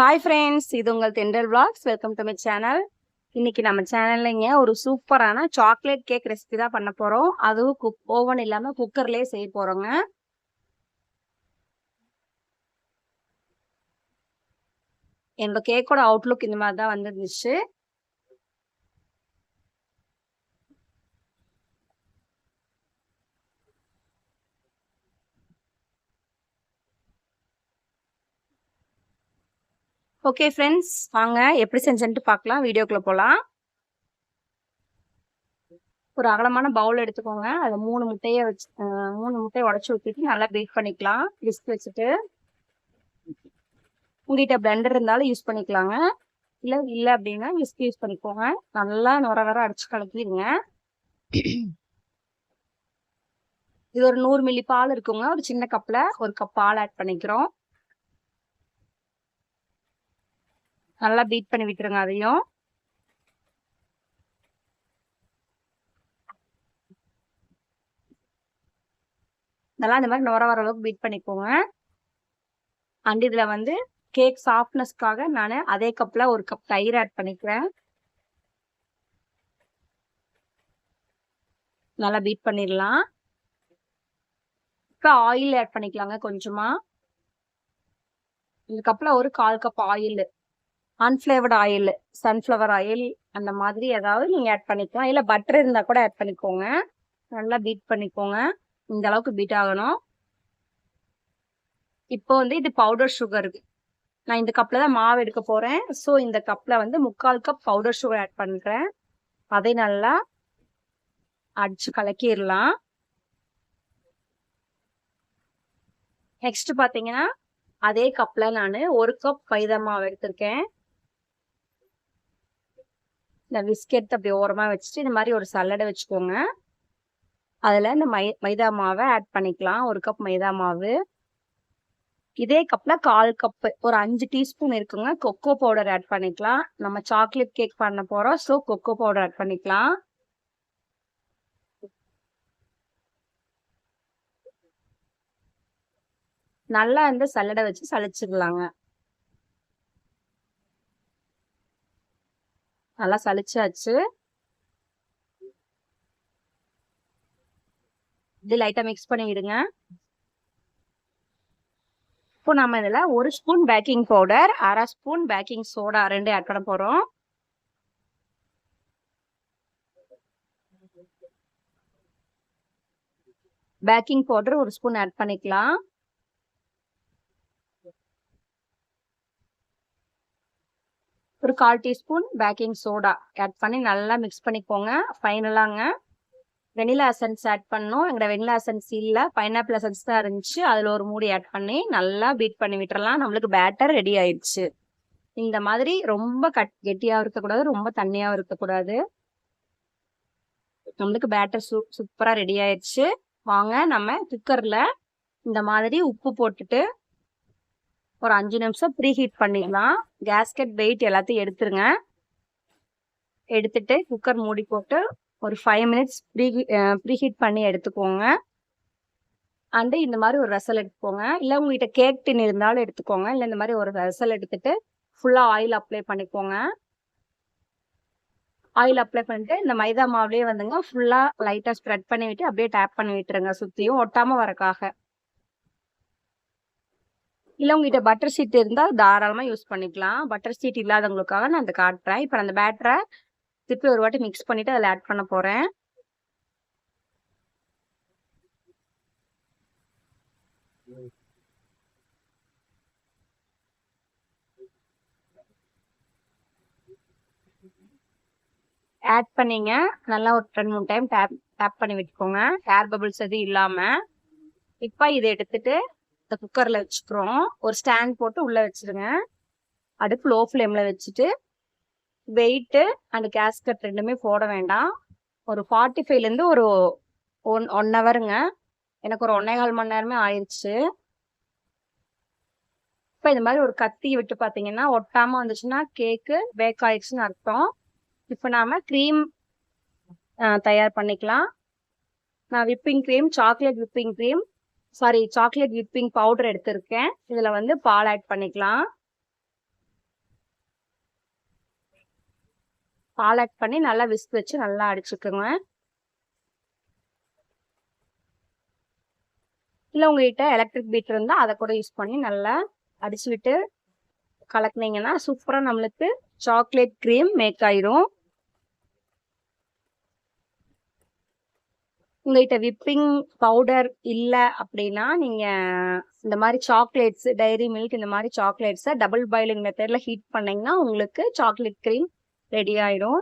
Hi friends இது உங்கள் தெண்டல் vlogs. Welcome to my channel இன்னைக்கு நம்ம சேனல்லைங்க ஒரு சூப்பரான சாக்லேட் கேக் ரெசிபி தான் பண்ண போகிறோம் அதுவும் குக் ஓவன் இல்லாமல் குக்கர்லேயே செய்ய போகிறோங்க என்னோட கேக்கோட அவுட்லுக் இந்த மாதிரி தான் வந்துருந்துச்சு. ஓகே ஃப்ரெண்ட்ஸ் வாங்க. எப்படி செஞ்சேன்ட்டு பார்க்கலாம். வீடியோக்குள்ளே போகலாம் ஒரு அகலமான பவுல் எடுத்துக்கோங்க. அதை மூணு முட்டையை வச்சு மூணு முட்டையை உடச்சி ஊற்றிட்டு நல்லா பீட் பண்ணிக்கலாம். விஸ்க் வச்சுட்டு. உங்ககிட்ட பிளெண்டர் இருந்தாலும் யூஸ் பண்ணிக்கலாங்க. இல்லை இல்லை அப்படின்னா விஸ்க் யூஸ் பண்ணிக்கோங்க. நல்லா நுர வர அடிச்சு கலக்கிடுங்க. இது ஒரு நூறு மில்லி பால் இருக்குங்க. ஒரு சின்ன கப்பில் ஒரு கப் பால் ஆட் பண்ணிக்கிறோம். நல்லா பீட் பண்ணி விட்டுருங்க அதையும். நல்லா இந்த மாதிரி நோர வர அளவுக்கு பீட் பண்ணிக்கோங்க. அண்ட் இதில் வந்து கேக் சாஃப்ட்னஸ்க்காக நான் அதே கப்பில் ஒரு கப் தயிர் ஆட் பண்ணிக்கிறேன். நல்லா பீட் பண்ணிடலாம். இப்போ ஆயில் ஆட் பண்ணிக்கலாங்க கொஞ்சமாக இந்த கப்பில் ஒரு கால் cup oil unflavoured oil sunflower oil அந்த மாதிரி ஏதாவது நீங்கள் ஆட் பண்ணிக்கலாம். இல்லை பட்டர் இருந்தால் கூட ஆட் பண்ணிக்கோங்க. நல்லா பீட் பண்ணிக்கோங்க. இந்த அளவுக்கு பீட் ஆகணும். இப்போ வந்து இது பவுடர் சுகருக்கு நான் இந்த கப்பில் தான் மாவு எடுக்க போகிறேன் ஸோ இந்த கப்பில் வந்து முக்கால் கப் பவுடர் சுகர் ஆட் பண்ணுறேன் அதை நல்லா அடிச்சு கலக்கிடலாம். நெக்ஸ்ட் பார்த்தீங்கன்னா அதே கப்பில் நான் ஒரு கப் மைதா மாவு எடுத்திருக்கேன். இந்த பிஸ்கெட் அப்படி ஓரமாக வச்சுட்டு இந்த மாதிரி ஒரு சல்லடை வச்சுக்கோங்க. அதில் இந்த மை மைதா மாவை ஆட் பண்ணிக்கலாம். ஒரு கப் மைதா மாவு. இதே கப்பில் கால் கப்பு ஒரு அஞ்சு டீஸ்பூன் இருக்குங்க. கொக்கோ பவுடர் ஆட் பண்ணிக்கலாம். நம்ம சாக்லேட் கேக் பண்ண போகிறோம் ஸோ கொக்கோ பவுடர் ஆட் பண்ணிக்கலாம். நல்லா இந்த சல்லடை வச்சு சளிச்சிடலாங்க நல்லா சளிச்சாச்சு. இது லைட்டா மிக்ஸ் பண்ணிவிடுங்க இப்போ நம்ம இதில் ஒரு ஸ்பூன் பேக்கிங் பவுடர் அரை ஸ்பூன் பேக்கிங் சோடா ரெண்டு ஆட் பண்ண போகிறோம் பேக்கிங் பவுடர் ஒரு ஸ்பூன் ஆட் பண்ணிக்கலாம். ஒரு கால் டீஸ்பூன் பேக்கிங் சோடா. ஆட் பண்ணி நல்லா மிக்ஸ் பண்ணிக்கோங்க. ஃபைனலாங்க வெனிலா எசன்ஸ் ஆட் பண்ணோம் எங்களோட வெனிலா எசன்ஸ் இல்லை. பைனாப்பிள் எசன்ஸ் தான் இருந்துச்சு. அதில் ஒரு மூடி ஆட் பண்ணி நல்லா பீட் பண்ணி விட்டுறலாம். நம்மளுக்கு பேட்டர் ரெடி ஆயிடுச்சு. இந்த மாதிரி ரொம்ப கட் கெட்டியாகவும் இருக்கக்கூடாது. ரொம்ப தண்ணியாகவும் இருக்கக்கூடாது. நம்மளுக்கு பேட்டர் சூ சூப்பராக ரெடி ஆயிடுச்சு. வாங்க நம்ம குக்கரில் இந்த மாதிரி உப்பு போட்டுட்டு ஒரு அஞ்சு நிமிஷம் ப்ரீ ஹீட் பண்ணிடலாம். கேஸ்கெட் வெயிட் எல்லாத்தையும் எடுத்துருங்க. எடுத்துட்டு குக்கர் மூடி போட்டு ஒரு five minutes pre pre heat பண்ணி எடுத்துக்கோங்க. அண்டு இந்த மாதிரி ஒரு ரசல் எடுத்துக்கோங்க. இல்லை உங்ககிட்ட கேக் டின் இருந்தாலும் எடுத்துக்கோங்க. இல்லை இந்த மாதிரி ஒரு ரசல் எடுத்துட்டு ஃபுல்லாக ஆயில் அப்ளை பண்ணிக்கோங்க. ஆயில் அப்ளை பண்ணிட்டு இந்த மைதா மாவுலேயே வந்துங்க ஃபுல்லாக லைட்டாக ஸ்ப்ரெட் பண்ணி விட்டு அப்படியே டேப் பண்ணி விட்டுருங்க சுற்றியும் ஒட்டாமல் வரக்காக இல்லை உங்ககிட்ட பட்டர் ஷீட் இருந்தால் தாராளமாக யூஸ் பண்ணிக்கலாம். பட்டர் ஷீட் இல்லாதவங்களுக்காக நான் அந்த காட்டுறேன். இப்போ அந்த பேட்டரை திருப்பி ஒரு வாட்டி மிக்ஸ் பண்ணிவிட்டு அதில் ஆட் பண்ண போகிறேன் ஆட் பண்ணிங்க. நல்லா ஒரு ரெண்டு மூணு டைம் டேப் டேப் பண்ணி விட்டுக்கோங்க. ஏர் பபிள்ஸ் எதுவும் இல்லாமல் இப்போ இதை எடுத்துட்டு இந்த குக்கரில் வச்சுக்கிறோம். ஒரு ஸ்டாண்ட் போட்டு உள்ளே வச்சிருங்க. அடுப்பு லோ ஃப்ளேமில் வச்சுட்டு வெயிட்டு அண்ட் கேஸ்கட் ரெண்டுமே போட வேண்டாம். ஒரு ஃபார்ட்டி ஃபைவ்லேருந்து ஒரு ஒன் ஒன் ஹவருங்க எனக்கு ஒரு ஒன்னே கால் மணி நேரமே ஆயிடுச்சு இப்போ இந்த மாதிரி ஒரு கத்தி விட்டு பார்த்தீங்கன்னா ஒட்டாமல் வந்துச்சுன்னா கேக்கு பேக் ஆயிடுச்சுன்னு அர்த்தம். இப்போ நாம் க்ரீம் தயார் பண்ணிக்கலாம். நான் whipping cream chocolate whipping cream sorry chocolate whipping powder எடுத்திருக்கேன். இதில் வந்து பால் ஆட் பண்ணிக்கலாம். பால் ஆட் பண்ணி நல்லா விஸ்க் வச்சு நல்லா அடிச்சுக்கோங்க. இல்லை உங்ககிட்ட எலக்ட்ரிக் பீட் இருந்தால் அதை கூட யூஸ் பண்ணி நல்லா அடிச்சு விட்டு கலக்குனீங்கன்னா சூப்பராக நம்மளுக்கு சாக்லேட் க்ரீம் மேக் ஆயிரும். உங்கள்கிட்ட விப்பிங் பவுடர் இல்லை அப்படின்னா நீங்கள் இந்த மாதிரி சாக்லேட்ஸ் டைரி மில்க் இந்த மாதிரி சாக்லேட்ஸை டபுள் பாயிலிங் மெத்தடில் ஹீட் பண்ணிங்கன்னா உங்களுக்கு சாக்லேட் க்ரீம் ரெடி ஆயிடும்.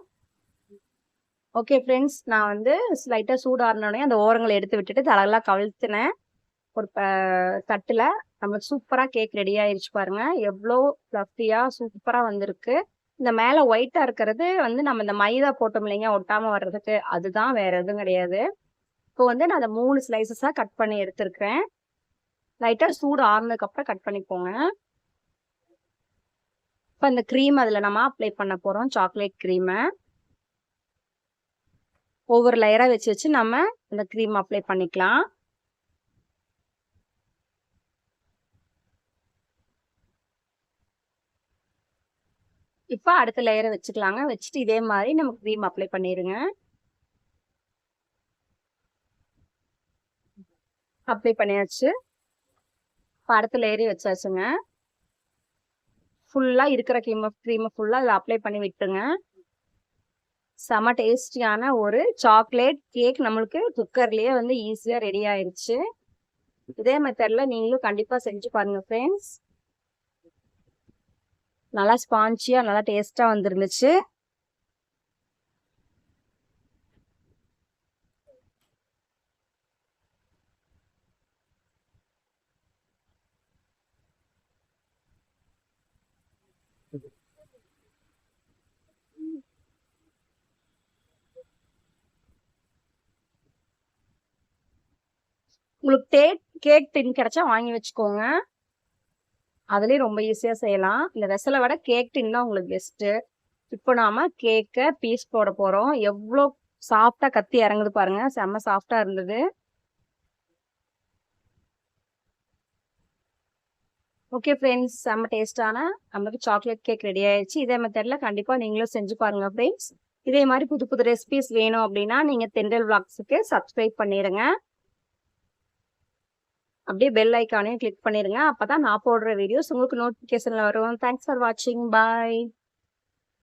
ஓகே ஃப்ரெண்ட்ஸ் நான் வந்து லைட்டாக சூடாறினோடனே அந்த ஓரங்களை எடுத்து விட்டுட்டு தலையெல்லாம் கவிழ்த்தினேன். ஒரு தட்டில். நம்ம சூப்பராக கேக் ரெடி ஆயிடுச்சு பாருங்க. எவ்வளோ ஃப்ளஃபியாக சூப்பராக வந்திருக்கு. இந்த மேலே ஒயிட்டாக இருக்கிறது வந்து நம்ம இந்த மைதா போட்டோம் இல்லைங்க ஒட்டாமல் வர்றதுக்கு. அதுதான் வேற எதுவும் கிடையாது. இப்போ வந்து நான் அதை மூணு ஸ்லைசஸாக கட் பண்ணி எடுத்திருக்கிறேன். லைட்டாக சூடு ஆறுனதுக்கப்புறம் கட் பண்ணிப்போங்க இப்போ இந்த க்ரீம் அதில் நம்ம அப்ளை பண்ண போகிறோம் சாக்லேட் க்ரீமை ஒவ்வொரு லேயராக வச்சு வச்சு நம்ம இந்த க்ரீம் அப்ளை பண்ணிக்கலாம். இப்போ அடுத்த லேயரை வச்சுக்கலாங்க. வச்சுட்டு இதே மாதிரி நம்ம க்ரீம் அப்ளை பண்ணிடுங்க அப்ளை பண்ணியாச்சு. படத்தில் ஏறி வச்சாச்சுங்க. ஃபுல்லாக இருக்கிற க்ரீமை க்ரீமை ஃபுல்லாக அதில் அப்ளை பண்ணி விட்டுருங்க. செம டேஸ்டியான ஒரு சாக்லேட் கேக் நம்மளுக்கு குக்கர்லேயே வந்து ஈஸியாக ரெடி ஆயிடுச்சு இதே மெத்தடில் நீங்களும் கண்டிப்பாக செஞ்சு பாருங்கள் ஃப்ரெண்ட்ஸ் நல்லா ஸ்பான்ச்சியாக நல்லா டேஸ்ட்டாக வந்துருந்துச்சு. உங்களுக்கு டேக் கேக் டின் கிடைச்சா வாங்கி வச்சுக்கோங்க. அதுலேயும் ரொம்ப ஈஸியாக செய்யலாம். இந்த வெசலை விட கேக் டின் தான் உங்களுக்கு பெஸ்ட்டு இப்போ நாம் கேக்கை பீஸ் போட போகிறோம் எவ்வளோ சாஃப்டாக கத்தி இறங்குது பாருங்க. செம்ம சாஃப்டாக இருந்தது. ஓகே ஃப்ரெண்ட்ஸ் செம்ம டேஸ்டான நம்மளுக்கு சாக்லேட் கேக் ரெடி ஆயிடுச்சு. இதே மெத்தடில் கண்டிப்பாக நீங்களும் செஞ்சு பாருங்கள் ஃப்ரெண்ட்ஸ் இதே மாதிரி புது புது ரெசிபிஸ் வேணும் அப்படின்னா நீங்கள் தெண்டல் விளாக்ஸுக்கு சப்ஸ்கிரைப் பண்ணிடுங்க. அப்படியே பெல் ஐக்கானையும் கிளிக் பண்ணிடுங்க அப்போ தான் நான் போடுற வீடியோஸ் உங்களுக்கு நோட்டிஃபிகேஷனில் வரும். தேங்க்ஸ் ஃபார் வாட்சிங் பாய்